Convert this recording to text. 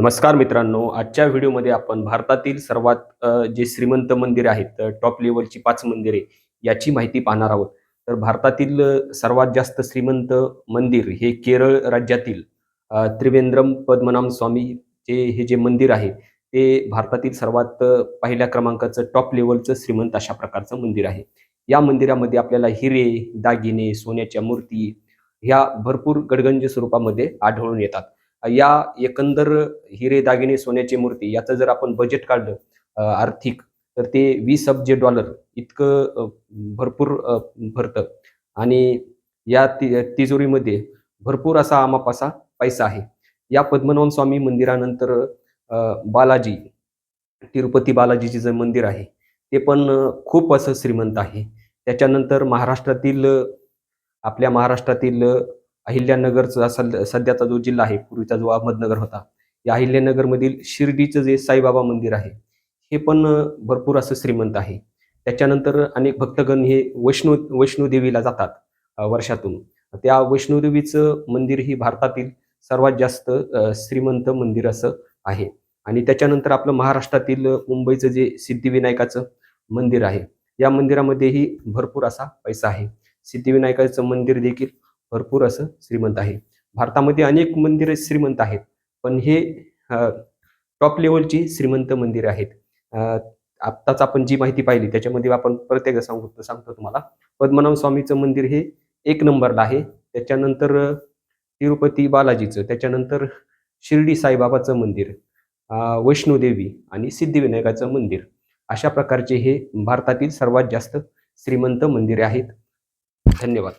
नमस्कार मित्रांनो आजच्या व्हिडिओमध्ये आपण भारतातील सर्वात जे श्रीमंत मंदिर आहेत टॉप लेवलची पाच मंदिरे याची माहिती पाहणार आहोत. तर भारतातील सर्वात जास्त श्रीमंत मंदिर हे केरळ राज्यातील त्रिवेंद्रम पद्मनाम स्वामीचे हे जे मंदिर आहे ते भारतातील सर्वात पहिल्या क्रमांकाचं टॉप लेवलचं श्रीमंत अशा प्रकारचं मंदिर आहे. या मंदिरामध्ये आपल्याला हिरे दागिने सोन्याच्या मूर्ती ह्या भरपूर गडगंज स्वरूपामध्ये आढळून येतात. या एकंदर हिरे दागिने सोन्याची मूर्ती याचं जर आपण बजेट काढलं आर्थिक तर ते वीस अब्ज डॉलर इतकं भरपूर भरतं. आणि या ति तिजोरीमध्ये भरपूर असा आमापासा पैसा आहे. या पद्मनाभ स्वामी मंदिरानंतर बालाजी तिरुपती बालाजीचे जे मंदिर आहे ते पण खूप असं श्रीमंत आहे. त्याच्यानंतर महाराष्ट्रातील आपल्या महाराष्ट्रातील अहिल्यानगरचा सध्याचा जो जिल्हा आहे पूर्वीचा जो अहमदनगर होता या अहिल्यानगरमधील शिर्डीचं जे साईबाबा मंदिर आहे हे पण भरपूर असं श्रीमंत आहे. त्याच्यानंतर अनेक भक्तगण हे वैष्णो वैष्णोदेवीला जातात वर्षातून. त्या वैष्णोदेवीचं मंदिर ही भारतातील सर्वात जास्त श्रीमंत मंदिर असं आहे. आणि त्याच्यानंतर आपलं महाराष्ट्रातील मुंबईचं जे सिद्धिविनायकाचं मंदिर आहे या मंदिरामध्येही भरपूर असा पैसा आहे. सिद्धिविनायकाचं मंदिर देखील भरपूर असं श्रीमंत आहे. भारतामध्ये अनेक मंदिरे श्रीमंत आहेत. पण हे टॉप लेवलची श्रीमंत मंदिरे आहेत. आत्ताच आपण जी माहिती पाहिली त्याच्यामध्ये आपण परत एकदा सांगतो सांगतो तुम्हाला. पद्मनाभ स्वामीचं मंदिर हे एक नंबरला आहे. त्याच्यानंतर तिरुपती बालाजीचं त्याच्यानंतर शिर्डी साईबाबाचं मंदिर वैष्णोदेवी आणि सिद्धिविनायकाचं मंदिर. अशा प्रकारचे हे भारतातील सर्वात जास्त श्रीमंत मंदिरे आहेत. धन्यवाद.